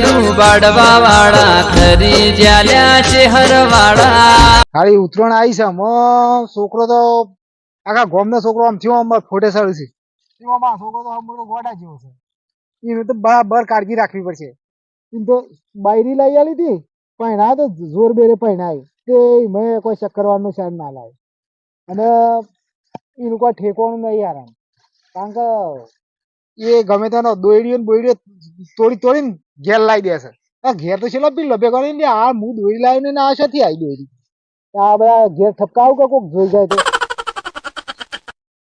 વાળા ખરી જ્યાલ્યા ખાલી ઉતરણ આવી છે મો છોકરો તો આખા ગામનો છોકરો આમ થયો આમ ફોટે સર છે એવામાં છોકરો તો આમ મોટો ગોડા જેવો છે. એને તો બરાબર કાળજી રાખવી પડશે. એમ તો બાયરી લઈ આલી હતી પહેણા તો જોર બેરે પહેણાય તે મેં કોઈ ચક્કરવાનું શેર ના લાવે અને એનું કોઈ ઠેકવાનું નહીં આરામ કારણ કે એ ગમે તેનો દોયડીઓ ને બોયડીઓ તોડી તોડીને ઘેર લાવી દે છે. આ ઘેર તો છેલ્લા બી લબે કરીને આ હું દોરી લાવીને ને આ શાથી આવી દોરી? આ બધા ઘેર ઠપકાવ કે કોક જોઈ જાય તો?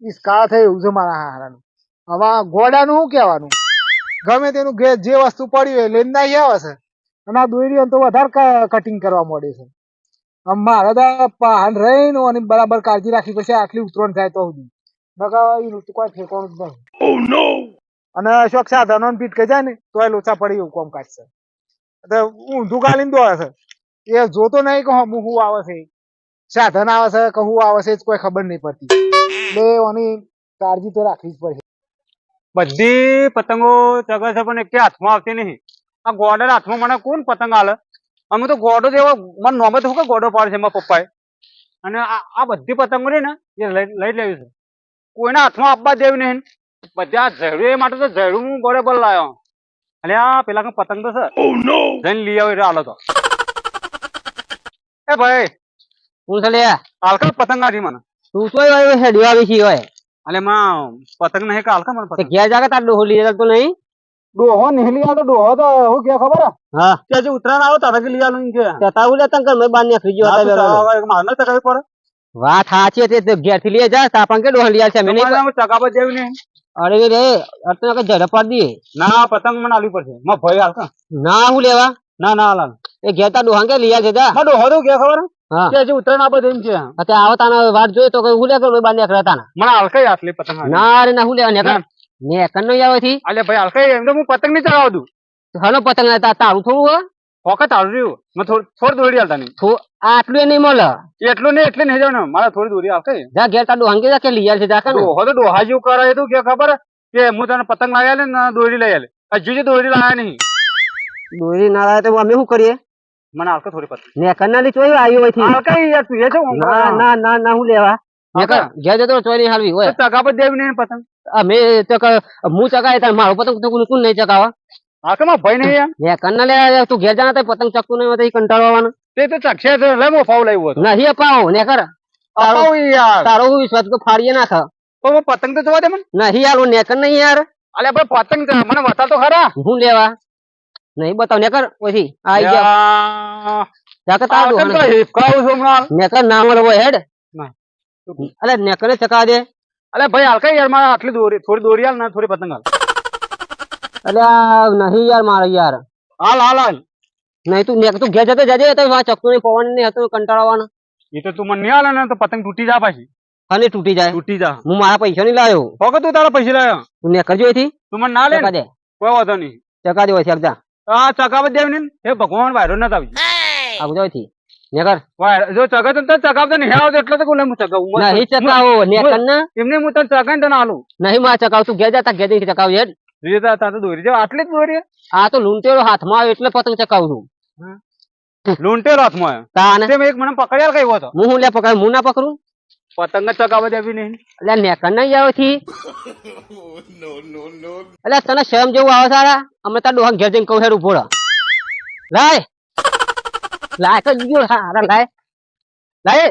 ઈ સ્કા થઈ એવું છે મારા હારાનું. હવે ગોડાનું શું કહેવાનું? ગમે તેનું ઘેર જે વસ્તુ પડી હોય લઈને ના આવે છે. અને આ દોયડીઓ તો વધારે કટિંગ કરવા મળે છે. આમ મારે તો પાન રહીને અને બરાબર કાળજી રાખી પછી આટલી ઉતરણ થાય તો સુધી તો કોઈ ફેંકવાનું જ નહીં. અને અશોક સાધનો પીટ કહી જાય ને, તોય લોચા પડી એવું કોમ કાઢશે. એટલે ઊંધું ગાલીને દોડે છે. એ જોતો નહીં કે હું હું આવે છે. સાધન આવે છે કે હું આવે છે જ કોઈ ખબર નહીં પડતી. એટલે એની કાળજી તો રાખવી જ પડશે. બધી પતંગો ચગે છે પણ એકે હાથમાં આવતી નહીં. આ ગોડર હાથમાં મને કોણ પતંગ આલે? અમે તો ગોડો જેવો, મને નોમે તો શું ગોડો પાડે છે મારા પપ્પાએ. અને આ બધી પતંગો રહી ને, એ લઈ લેવી છે. કોઈના હાથમાં આપવા દેવી નહીં. બધા ઝેડું એ માટે તો ઝેડું હું બરોબર લાવ્યો અને આ પેલા કઈ પતંગ તો છે જઈને લઈ આવ્યો હાલો તો એ ભાઈ હું ચાલે હાલકા પતંગ આથી મને તું તો આવ્યો છે દિવાળી થી હોય એટલે માં પતંગ નહીં કે હાલકા મને તે પતંગ ઘેર જાગે તાર ડોહો લઈ જતો નહીં ડોહો નીકળી આવ્યો તો ડોહો તો શું કે ખબર હે? હા કે હજી ઉત્તરાયણ આવો તારે કે લઈ આવું એમ કે તે તારું લેતા કર મેં બાર ને ફ્રીજ હા, તો હતા હવે મારે ન ચગાવી પડે વાત સાચી છે તે ઘેરથી લઈ જા તાપણ કે ડોહો લઈ આવશે અમે નહીં તમારે આમ ચગાવવા જેવી નહીં અરે રે અર્થના કે ઝડપ પાડ દઈએ. ના પતંગ મને આલવી પડશે. માં ભય હાલ ના હું લેવા? ના ના હાલ એ ઘેતા ડોહા કે લઈ આવશે જા? માં ડોહો તો કે ખબર હા? કે હજી ઉત્તરાયણ આપે એમ છે અતે આવો તાનો વાત જોઈ તો હું લે કર બાંધ્યા બાર ને હતા મને હાલકાઈ આટલી પતંગ ના રે ના હું લેવા ને ના. ને કન નહીં આવે થી? અલે ભાઈ હાલકાઈ એમ તો હું પતંગ નહીં ચડાવ દઉં. હલો પતંગ તારું થોડું હોય ફોકટ હાલ રહ્યું. થોડી થોડી દોરી હાલતા નહીં આટલું એ નહીં મળે. એટલું નહીં એટલે નહીં જવાનું. મારે થોડી દૂરી આવશે. જા ઘેર તાર હંગે કે જા કે લઈ આવશે જા કર ને તો ડોહા જેવું કરે તું કે ખબર? કે હું તને પતંગ લાવ્યા ને દોરી લઈ આલે. હજુ જે દોરી લાવ્યા નહીં. દોરી ના લાવે તો અમે શું કરીએ? મને હાલકા થોડી પતંગ. ને કન્ના લી ચોઈ આવ્યો હોયથી. હાલકાઈ યાર તું એ છે ના ના ના ના હું લેવા. હા, નકર ઘેર જતો ચોઈ નહીં હાલવી હોય. પર દેવી નહીં પતંગ? અમે ચક હું ચકાય તાર મારો પતંગ તો કોણ નહીં ચકાવા હા કે માં ભય નહીં એમ ને કન્ના લે તું ઘેર જાના તો પતંગ ચકતું નહીં હોય તો તે ચક્ષે લે મો ફાવ લાવ્યો હતો. નહીં અપાવો ને કર તારો અપાવ યાર. તારો હું વિશ્વાસ તો ફાડીએ નાખ પણ પતંગ તો જોવા દે મને. નહીં કર નહીં યાર. અલે પતંગ મને બતા તો ખરા. હું લેવા? નહીં બતાવ ને કર પછી આઈ જા યા. જા કે આ તારું કેમ તો હિપકાવું છું હમણાં? ને ના મળવો હેડ. અલે ને ચકા દે. અલે ભાઈ હાલ યાર મારે આટલી દોરી થોડી દોરી હાલ ના થોડી પતંગ હાલ. અલે નહીં યાર મારે યાર. હાલ હાલ હાલ. નહીં તું ને તું ઘેર જતો જજે તો આ ચકતું નહીં પવન નહીં હતું કંટાળવાનો. એ તો તું મને નહીં હાલે ને તો પતંગ તૂટી જા પાછી. અને તૂટી જાય. તૂટી જા. હું મારા પૈસા નહીં લાવ્યો હોકે તું તારા પૈસા લાવ્યો તું ને કરજો એથી. તું મને ના લે ને? દે. કોઈ વાંધો નહીં. ચકા દે હોય જા આ ચગાવત દેવ ને હે ભગવાન વાયરો ન આવી આવું જો એથી. ને કર. વાયરો જો તો ચકા તો નહીં આવતો એટલે તો કોલે હું ચગાવું મસ્ત. નહીં ચકાવો ને કર ને. એમને હું તને ચગાવીને તને આલું. નહીં માં ચકાવ તું ઘેર જતા ઘેર જઈને ચકાવ હેડ રીતે તો દોરી જાવ આટલી જ દોરી આ તો લૂંટેલો હાથમાં આવ્યો એટલે પતંગ ચકાવું છું. લૂંટેલો હાથમાં આવ્યો. તાને તેમ એક મને પકડ્યા કઈ હતો? હું હું લે પકડ હું ના પકડું? પતંગ ચકાવવા દેવી નહીં. એટલે નેકર નહીં આવે થી. એટલે તને શરમ જેવું આવે સારા અમે તાર ડોહા ઘેર જઈને કહું હેર ઊભો લાય. લાય તો દીજો હારા લાય લાય.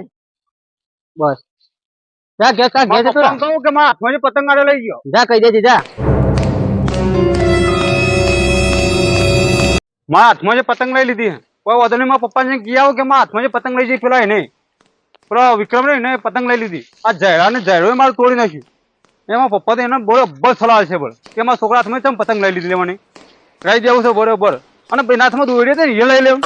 બસ. જા ઘેર તાર ઘેર જતો કહું કે મારા મને પતંગ આડે લઈ ગયો. જા કહી દેજે જા. મારા હાથમાં જે પતંગ લઈ લીધી. કોઈ વાંધો નહીં મારા પપ્પાને કહી આવો કે મારા હાથમાં જે પતંગ લઈ જઈ પેલા એને. પેલો વિક્રમ ને એને પતંગ લઈ લીધી. આ જયરા ને જયરો મારું તોડી નાખ્યું. એમાં પપ્પા તો એને બરોબર સલાહ છે બળ કે મારા છોકરા હાથમાં તમે પતંગ લઈ લીધી લેવાની. કહી દેવું છે બરોબર. અને બેના હાથમાં દોડી હતી એ લઈ લેવું.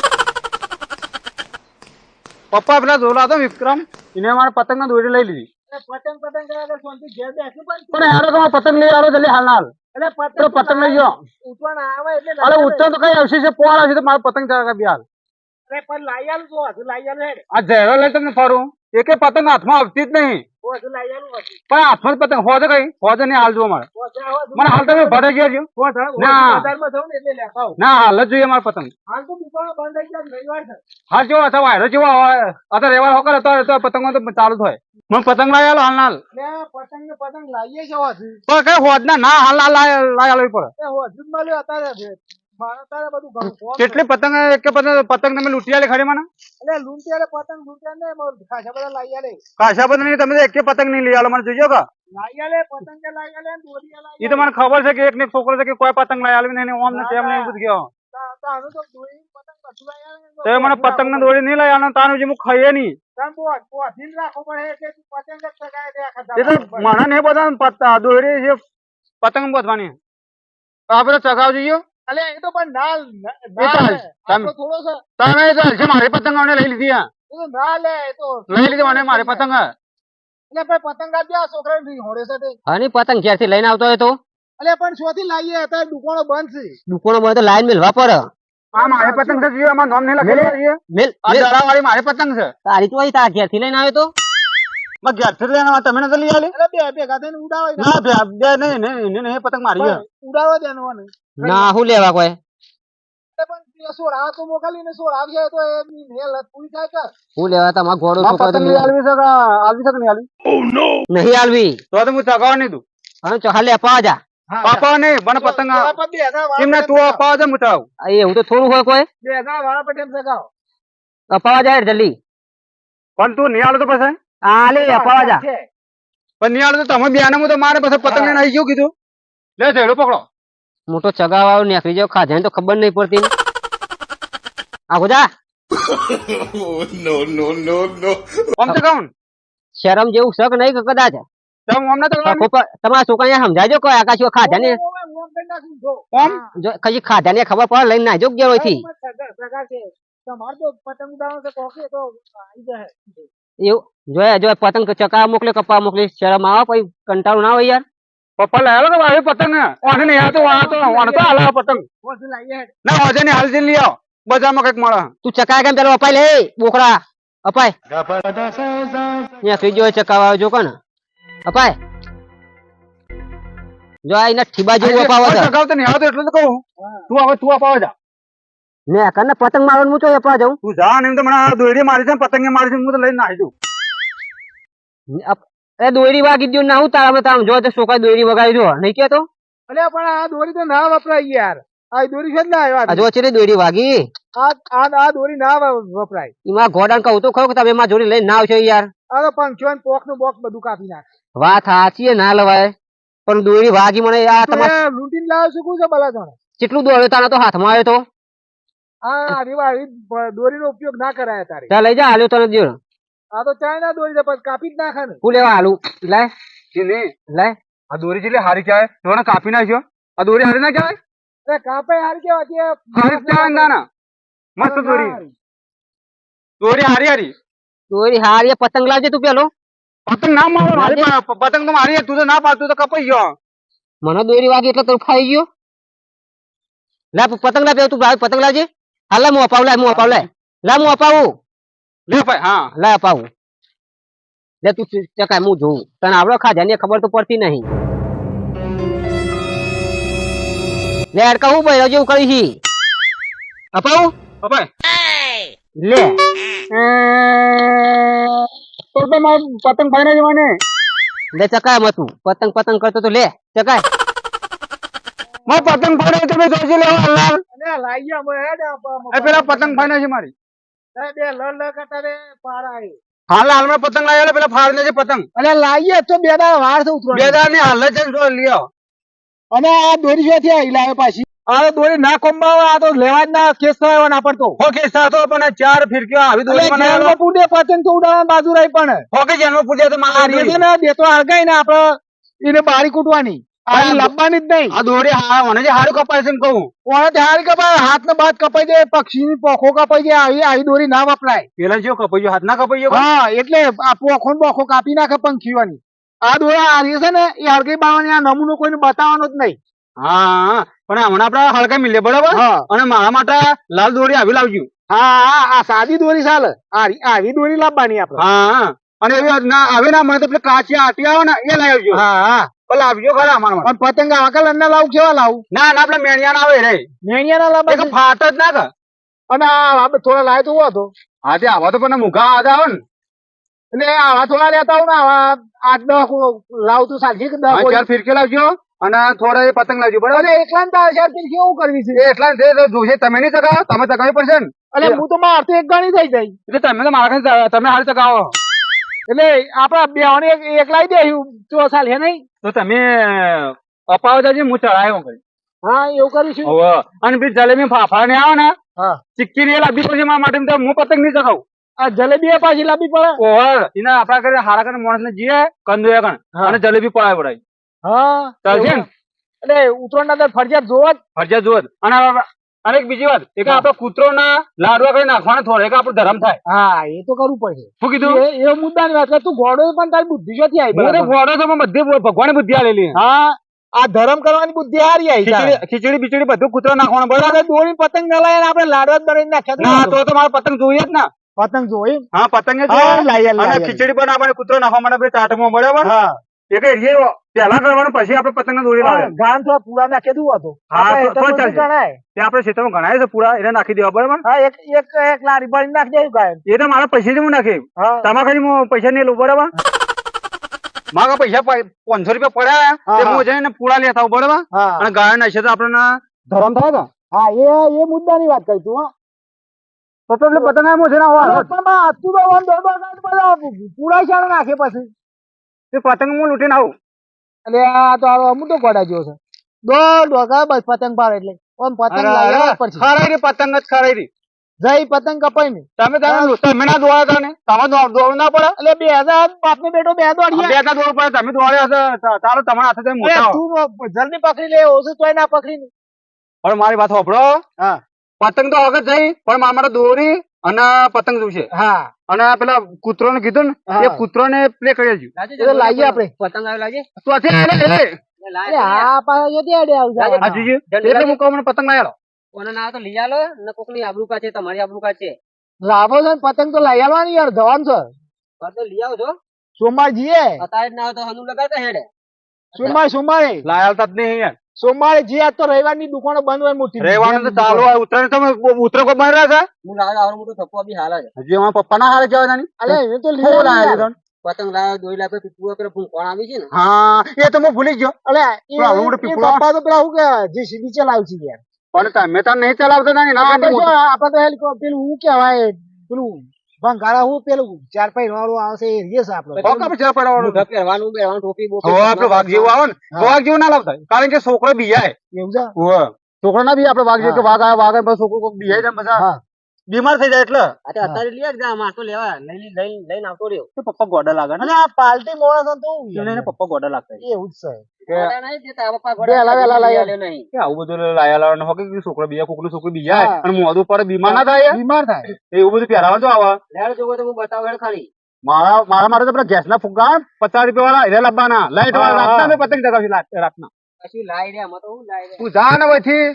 પપ્પા પેલા જોલા હતો વિક્રમ એને મારા પતંગ દોડી લઈ લીધી. પતંગ પતંગ પતંગ લઈ આવ્યો જલ્દી હાલ હાલ. એટલે પતંગ લઈ ગયો ઉતરણ આવે એટલે અરે ઉત્તર તો કઈ આવશે છે? પોળ આવશે તો મારો પતંગ ચગાવી હાલ. અરે પણ લાઈ આલું તો હજુ લાઈ આલું હેડ. આ ઝેરો લઈ તમને ફરું. એકે પતંગ હાથમાં આવતી જ નહીં. પણ હાથમાં પતંગ હોજે કઈ હોજે નહીં હાલ જો મારે. મને હાલ તમે ભરે ગયા છો. ના. હાલ જ જોઈએ મારે પતંગ હાલ તો. હાલ જેવો હતો વાયરો જેવો હોય અત્યારે રેવા હોકર હતો તો પતંગો તો ચાલુ થાય મને પતંગ લાવી આલો હાલ હાલ પતંગ ને પતંગ લાવીએ છો. પણ કઈ હોજ ના ના હાલ લાવી લાવી પડે હોજ જ મળ્યો અત્યારે કેટલી પતંગ એક પતંગ તમે લૂંટી ખરી મને? એટલે લૂંટિયારે પતંગ લૂંટ્યા ને ખાસા બધા લઈ આલે. ખાસા બધા નહીં તમે એક પતંગ નહીં લઈ આલો મને જોજો કા. લાઈ આલે, પતંગ કે લાઈ આલે, ને દોરીએ એ તો મને ખબર છે કે એક ને છોકરો છે કે કોઈ પતંગ લઈ આલવી નહીં ઓમ ને તેમ નહીં બધું ગયો તા- મને પતંગ ને દોરી નહીં લઈ આલો તાનું જે હું ખાઈએ નહીં. મને નહીં બધા દોરી પતંગ બધવાની. આપણે ચગાવ જઈએ અલે એ તો પણ ના ના- ના થોડો છે. તમે તો હશે મારે પતંગ અમને લઈ લીધી આ. એ તો ના લે એ તો લઈ લીધી મને મારે પતંગ. એટલે ભાઈ પતંગ આપજે આ છોકરાને ભી હોડે સાથે તે. અને પતંગ ક્યારથી લઈને આવતો હોય તો? અલે પણ શોથી લાવીએ અત્યારે દુકાનો બંધ છે. દુકાનો બંધ તો લાઈન મેલવા પડે. આ મારે પતંગ છે જીવ આમાં નામ નહીં લખેલું છે. મેલ આ. દડાવાળી મારે પતંગ છે. તારી તો તાર ઘેરથી લઈને આવ્યો તો? મેં ઘેરથી જ લઈને આવ્યો, તમે નતા લઈ આલી? અરે બે ભેગા થઈને ઉડાવો ના બે બે નહીં નહીં નહીં, પતંગ મારી છે. ઉડાવો દેવાનું ના શું લેવા કોઈ? તે તો તો હું તો નહીં આલવી? તો તો હું ચગાવવા નહીં દઉં. અને ચોખા લે અપાવા જા. પાપા નહીં મને પતંગ એમને તું અપાવજે હું ચગાવું. તો થોડું હોય કોઈ? બે હજાર વાળા પટેલ સગાવો અપાવા જા જલ્દી. પણ તું નહીં આલો તો પછી? આ લે અપાવા જા. પણ નહીં તો તમે બે હું તો મારે પછી પતંગ ને આવી ગયું કીધું. લે છેડો પકડો. મોટો ચગાવાળો નીકળી જાવ ખાધે તો ખબર નહીં પડતી આ આમ તો કહું શરમ જેવું શક નહીં કે કદાચ. તમારા છોકરા સમજાજો કોઈ આકાશ ખાધા ને. ઓમ જો. કઈ ખાધા ને ખબર પડે લઈને નાજો ગયો હોયથી સગા- સગા છે. તમારે તો પતંગ ઉડાડવાનો છે કોકે તો આવી જાય. એવું? જોયા જો પતંગ ચકા મોકલે કપા મોકલે શરમ આવે પછી કંટાળું ના હોય યાર. પપ્પા લઈ આલો કે મારી પતંગ. ઓને નહીં આવતો તો ઓને તો હાલ પતંગ. ના ઓજે નહીં હાલ જઈને લઈ આવો. બજારમાં કંઈક મળે. તું ચકાય કેમ પેલો અપાય લે બોકડા. અપાય. ત્યાં થઈ ગયો ચકાવા જો કોને અપાય. જો આ એના ઠીબા જેવું જા ચકાવ તો નહીં આવતો એટલે તો કહું. તું હવે તું અપાવા જા. ને કને પતંગ મારવાનું હું તો અપાવા જાઉં. તું જા ને તો મને દોરી મારી છે પતંગ પતંગે મારી છે હું તો લઈને આવી જઉં એ દોરી વાગી દ્યો ના હું તારા તારા જો તે છોકરા દોરી વગાડી જો નહીં કેતો? અલે પણ આ દોરી તો ના વપરાય યાર. આ દોરી છે ના આ જો છે દોરી વાગી? આ આ આ દોરી ના વપરાય. એમાં ઘોડાને કહું તો ખરો કે તમે એમાં જોડી લઈને ના આવશો યાર. અરે પણ પંખીઓ ને પોખનું બોક્સ બધું કાપી નાખ. વાત સાચી ના લવાય. પણ દોરી વાગી મને આ તમારે તું લૂંટીને લાવ્યો છું શું છે ભલા જાણે કેટલું દોડ્યો તારા તો હાથમાં આવ્યો તો? આ આવી દોરીનો ઉપયોગ ના કરાય તારે. લઈ જા હાલ્યો તને દો આ તો ચાઇના દોરી છે પણ કાપી જ નાખે ને હું લેવા હાલું લાય ઈ લે. લાય આ દોરી જેટલી હારી કહેવાય. તો કાપી નાખ્યો. આ દોરી હારી ના કહેવાય? અરે કાપે હારી કેવા કે હારી જ ના ના મસ્ત દોરી. દોરી હારી હારી. દોરી હારી પતંગ લાવજે તું પેલો. પતંગ ના મારો મારી પતંગ તો મારી. તું તો ના પાડતું તો કપાઈ ગયો. મને દોરી વાગી એટલે તું ખાઈ ગયો. લા પતંગ લાવ તું પતંગ લાવજે. હાલ લા હું અપાવું લાય હું અપાવ લાય લા હું અપાવું. લે ભાઈ હા લાય અપાવું લે તું ચકાય હું જોઉં તને આવડો ખાધા ને ખબર તો પડતી નહીં લે અડકા હું ભાઈ જેવું કરી છી અપાવું અપાય લે તો તો મારે પતંગ ભાઈ ના જવાની લે ચકાય મતું પતંગ પતંગ કરતો તો લે ચકાય મો પતંગ ભાઈ તમે જોજી લેવા હાલ અને લાઈયા મો હેડ પેલા પતંગ ભાઈ છે મારી હાલ હાલમાં પતંગ લાવ્યો પેલા ફાડ છે પતંગ. અને લાવીએ તો બે દાડા વાર છે બે. દારની હાલ જ અને આ દોરી શેથી આવી લાવે પાછી. આ દોરી ના કોંબાવે આ તો લેવા જ ના કેસ થયો ના પડતો. હો કેસ થતો પણ ચાર ફિરકીઓ આવી દોરી મને જેલમાં પૂડે પતંગ તો ઉડાડવાની બાજુ રહી પણ. ઓકે જેલમાં પૂછ્યા તો મારી રે છે ને બે તો હળગાઈ ને આપડે એને બારી કૂટવાની. આ આ જ નહીં. આ દોરી જે હારું કપાય છે એમ કહું. કોણે હારી કપાય હાથ ને બાદ કપાઈ જાય પક્ષી ની પોખો કપાઈ જાય આવી આવી દોરી ના વપરાય. પેલા જો કપાઈ ગયો હાથ ના કપાઈ ગયો? હા એટલે આ પોખો ને બોખો કાપી નાખે પંખીવાની આ દોરા આ છે ને એ હળગી બાવાની આ નમૂનો કોઈને બતાવવાનો જ નહીં. હા પણ હમણાં આપડે હળકા મિલે બરાબર? હા. અને મારા માટે લાલ દોરી આવી લાવજો. હા આ સાદી દોરી ચાલે. આવી દોરી લાવવાની આપણે. હા અને એવી ના હવે ના મને તો પેલી કાચી આટી આવે ને એ લઈ આવજો. હા હા. પેલા આવજો ખરા અમારા પણ પતંગ આકલ ના લાવું કેવા લાવ? ના ના પેલા મેણિયા ના આવે રે. મેણિયા ના એ લાવવા ફાટ જ ના કે અને આ થોડા લાય તો હતો. હા તે આવા તો પણ મુખા આદા આવે ને. એટલે આવા થોડા લેતા આવું ને આવા આઠ દસ લાવ તો સાચી ચાર ફિરકી લાવજો અને થોડા એ પતંગ લાવજો બરાબર? એકલા ને ચાર ફીરકી કેવું કરવી છે? એટલા તો જોશે તમે નહીં ચગાવો તમે ચગાવી પડશે ને. એટલે હું તો મારે તો એક ગણી થઈ જાય. એટલે તમે તો મારા તમે હાલ ચગાવો. એટલે આપડા બે એક એક લાવી દે તો સાલ હે નહીં? તો તમે અપાવ જજો હું ચડાયો કરી હા એવું કરીશું હવે અને બી જલેબી ફાફા ને આવે ને ચીક્કી ને એ લાવવી પડશે મારા માટે તો હું પતંગ નહીં ચગાવું. આ જલેબી પાછી લાવવી પડે? ઓહર એના આપણા ઘરે હારા કરે માણસ ને જીએ કંદોયા કણ અને જલેબી પડાય પડાય હા ચાલશે ને? એટલે ઉત્તરાયણ ના ફરજિયાત જોવા જ. ફરજિયાત જોત અને અને એક બીજી વાત એક આપડે કૂતરો ના લાડવા કરી નાખવાના થોડે એક આપણું ધર્મ થાય. હા એ તો કરવું પડશે. શું કીધું? એ મુદ્દા ની વાત તું ઘોડો પણ તારી બુદ્ધિ જોતી આવી હું તો બધી ભગવાન બુદ્ધિ આલેલી હા આ ધર્મ કરવાની બુદ્ધિ હારી આવી. ખીચડી બીચડી બધું કૂતરો નાખવાનું બરાબર? દોરી પતંગ ના લાય આપણે લાડવા જ બનાવી નાખ્યા ના? તો તો મારે પતંગ જોઈએ જ ને. પતંગ જોઈ? હા પતંગ ખીચડી પણ આપણે કૂતરો નાખવા માટે ચાટમાં બરાબર હા. એક એરિયે પહેલા કરવાનું પછી આપણે પતંગ દોરી લાવે ગાન થોડા પૂરા નાખી દઉં હતો. હા, તો- ગણાય. તે આપણે ક્ષેત્રમાં ગણાય છે પૂરા એને નાખી દેવા બરાબર? હા એક એક એક લારી ભરીને નાખી દેવું ગાયન એ તો મારા પૈસા હું નાખી. તમારા ખાલી હું પૈસા નહીં લઉં બરાબર? મારા પૈસા પાંચસો રૂપિયા પડ્યા હા, તે હા. હું. જઈને પૂરા લેતા આવું બરાબર? હા. અને ગાય નાખશે તો આપણને ધરમ થાય હા એ એ મુદ્દાની વાત કરી તું હા. તો એટલે પતંગ આમ છે ને પણ તું તો પૂરા શાળા નાખે પછી. તે પતંગ હું લૂંટીને આવું. એટલે આ તો આવો અમુક તો ગોડા જેવો છે. દોડ વગા બસ પતંગ પાડે એટલે. ઓમ પતંગ અરે, લાવી અરે, આવવા પડશે ખરાઈ રી પતંગ જ ખરાઈ રી જઈ પતંગ કપાઈ ને તમે તમે તમે ના દોડા તા ને? તમે દોડ- દોડવું ના પડે? એટલે બે હજાર બાપ ને બેટો બે આ દોડીએ બે હજાર દોડ પડે. તમે દોડ્યા હશે. તારો તમારા હાથે મોટા. તું જલ્દી પકડી લે ઓછું તોય ના પકડી ને પણ મારી વાત સાંભળો. હા. પતંગ તો આગળ જઈ પણ મારા દોરી અને પતંગ જોઈશે હા. અને પેલા કૂતરો ને કીધું ને. એ કૂતરો ને પ્લે કરી દેજો. લાવીએ આપણે. પતંગ આવી લાગે તો પતંગ લાવી ના તો લઈ આલો. ને કોકની આબરૂ છે તમારી આબરૂ કા છે લાભો છે ને પતંગ તો લઈ આવવાની યાર જવાનું છે. લઈ આવો છો સોમવાર જઈએ અત્યારે ના આવે તો હનુ લગાડતા હેડે. સોમવાર સોમવારે. લાયા આલતા નહીં યાર. સોમવારે જે આજ તો રવિવારની દુકાનો બંધ હોય મોટી રહેવાનું તો ચાલુ હોય ઉત્તરાયણ તમે ઉત્તર કોઈ બની રહેશે હું લાગે આવડો મોટો થપ્પો બી હાલે છે. હજી અમારા પપ્પા ના હાલે જવા નાની? અલે એ તો લીધો લાયા લાવ્યો? પતંગ લાવે દોરી લાવે પીપળો પેલો ફૂંકોણ આવી છે ને? હા એ તો હું ભૂલી ગયો. અલે એ. પપ્પા તો પેલા હું કે જે સીધી ચલાવ છે. યાર પણ તમે તો નહીં ચલાવતા નાની ના આપણે તો હેલિકોપ્ટર પેલું હું કહેવાય પેલું ભંગારા હું પેલું ચાર પાંચ વાળું આવશે એ રીએ છે આપણે. ચાર પાંચ વાળું. પહેરવાનું પહેરવાનું ટોપી બોપી આપણે વાઘ જેવું આવે ને. વાઘ જેવું ના લાવતા કારણ કે છોકરો બીજાય એવું છે. છોકરો ના બી આપણે વાઘ જેવું કે વાઘ આવે વાઘ આવે છોકરો બીજા બીજાય પછી હા. બીમાર થઈ જાય એટલે. આ અત્યારે લઈ જા માર લેવા લઈ લઈ લઈને આવતો રહ્યો. તો પપ્પા ગોડા લાગે ને? અને આ પાલટી મોણસ તો એને એને પપ્પા ગોડા લાગતા એવું જ છે. કે નહીં દેતા પપ્પા બે હલા વેલા નહીં. કે આવું બધું લાયા લાવવાનું કે છોકરો બીજા કોકનું છોકરું બીજા. અને મોઢું પર બીમાર ના થાય બીમાર થાય. એવું બધું પહેરાવા તો આવે. લેડ જોવો તો હું બતાવું ખાલી. મારા મારા માટે તો પેલા ગેસ ના ફુગ્ગા પચાસ રૂપિયા વાળા એટલે લાવવાના લાઈટ વાળા. મેં પતંગ ચગાવશે રાત- રાતના. કશું લાઈ રહ્યા આમાં હું લાઈ રે. તું જા ને વહીથી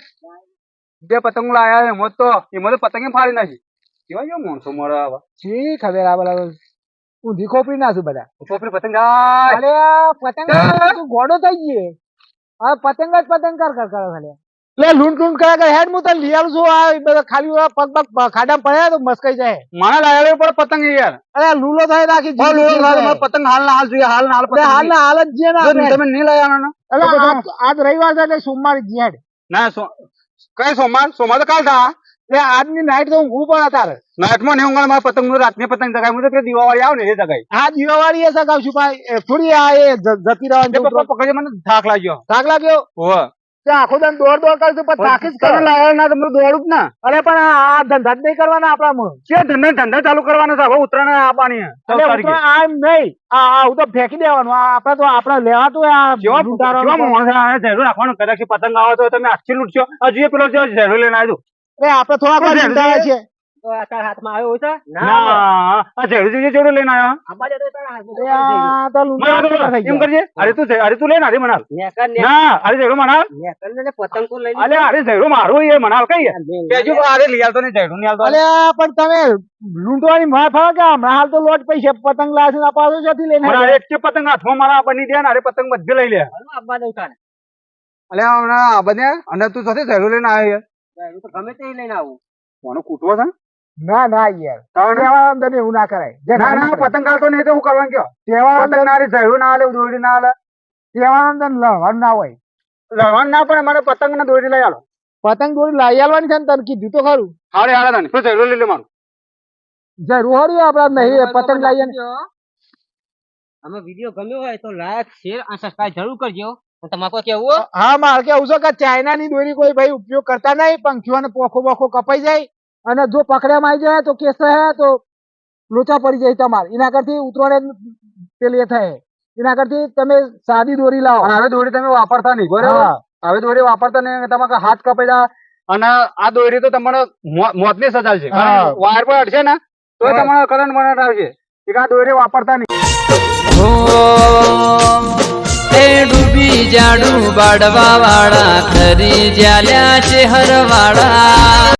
જે પતંગ લાયા એમાં તો એમાં તો પતંગે ફાડી નાખી. કેવા જેવા માણસો મળે આવા? શી ખબર આ બધા ઊંધી ખોપરી નાખું બધા? ખોપરી પતંગ અરે પતંગ તું ઘોડો થઈ ગયે. હા પતંગ જ પતંગ કર કર કરે ખાલી લે લૂંટ લૂંટ કરે કરે હેડ હું તને લઈ આવું છું. આ બધા ખાલી પગ પગ ખાડા પડ્યા તો મસ્કાઈ જાય. મારા લાયા પર પતંગ યાર. અરે લૂલો થાય રાખી મારે પતંગ હાલ ના હાલ જોઈએ હાલ ના હાલ હાલ ના હાલ જ જે ના તમે નહીં લાયા ને? આજ રવિવાર છે એટલે સોમવારે જી હેડ. ના સો કઈ સોમવાર? સોમવાર તો કાલ થા. એટલે આજની નાઈટ તો ઊંઘવું પડે તારે નાઇટમાં નહીં ઊંઘાડે, મારા પતંગ રાતની પતંગ ચગાવી હું તો દિવાળી આવે ને એ ચગાવી આ દિવાળી એ સગાવશું ભાઈ થોડી આ એ જતી રહેવાની પપ્પા મને થાક લાગ્યો. થાક લાગ્યો? હોવે. આખો દાન દોડ દોડ કરશું પણ થાકી જ કરે. લાયા ના તમને દોડું જ ના. અરે પણ આ ધંધા જ નહીં કરવાના આપણામાં. છે ધંધા ધંધા ચાલુ કરવાના છે. હવે ઉત્તરાયણ. ઉતરા આ નહીં. આ હું તો ફેંકી દેવાનું. આપડે તો આપડે લેવાતું આ ઝેરો રાખવાનું કદાચ પતંગ આવે તો તમે આખી લૂટશો હજુ પેલો ઝેરો લઈને આવ્યો. અરે આપણે થોડા છે તો આ તારા હાથમાં આવ્યો છે? ના. આ ઝેડું જોઈએ જેવડું લઈને આવ્યો આંબા જતો તારા હાથમાં તો મને આ લૂંટાણા તો થઈ એમ કરજે. અરે તું અરે તું લઈને અરે મનાલ ના અરે ઝેડું મનાલ નેકર ને પતંગ તો લઈ અલે અરે ઝેડું મારું એ મનાલ કઈ? કેજો અરે લઈ આવતો નહીં ઝેડું નહીં આવતો. અલ્યા પણ તમે લૂંટવાની માં ફાવે કે હમણાં હાલ તો લોટ પૈસે પતંગ લાશે ને પાછો ક્યાંથી લઈને અરે એક પતંગ હાથમાં મારા બની દે ને અરે પતંગ બધે લઈ લે. આંબા દઉં તારે. અલે હમણાં આ બધે અને તું સાથે ઝેડું લઈને આવ્યો? ગમે તે લઈને આવું. કોનો કૂટવો છે? ના ના યાર. તહેવાર અંદર એવું ના કરાય. ના ના પતંગ હાલતો નહીં તો હું કરવાનું કયો? તહેવાર અંદર ના રે ઝડું ના હાલે દોરડી ના હાલે. તહેવાર અંદર લડવાનું ના હોય. લડવાનું ના પણ મારે પતંગ ને દોરડી લઈ આલો. પતંગ દોરી લાવી આલવાની છે ને તને કીધું તો ખરું. હારે હારે તને. શું ઝડું લઈ લે મારું? જરૂર હરી આપડે નહીં પતંગ લઈ ને અમે વીડિયો ગમ્યો હોય તો લાઈક શેર અને સબસ્ક્રાઇબ જરૂર કરજો. તમારે કેવું હા મારે કેવું છે કે ચાઇના ની દોરી કોઈ ભાઈ ઉપયોગ કરતા નહીં પંખીઓને પોખો બોખો કપાઈ જાય. અને જો પકડ્યામાં આવી જાય તો કેસ હે તો લોચા પડી જાય તમારે. એના કરતી ઉતરોડે પેલી થાય. એના કરતી તમે સાદી દોરી લાવો. હવે દોરી તમે વાપરતા નહીં બરાબર? હવે દોરી વાપરતા નહીં તમારે હાથ કપાઈ અને આ દોરી તો તમારે મોતની સજા છે. વાયર પર અડશે ને તો તમારો કરંટ બરંટ આવશે. કે આ દોરી વાપરતા નહીં. ડૂબી જાડું બાડવા વાળા ખરી જ્યાલ્યા છે હરવાળા.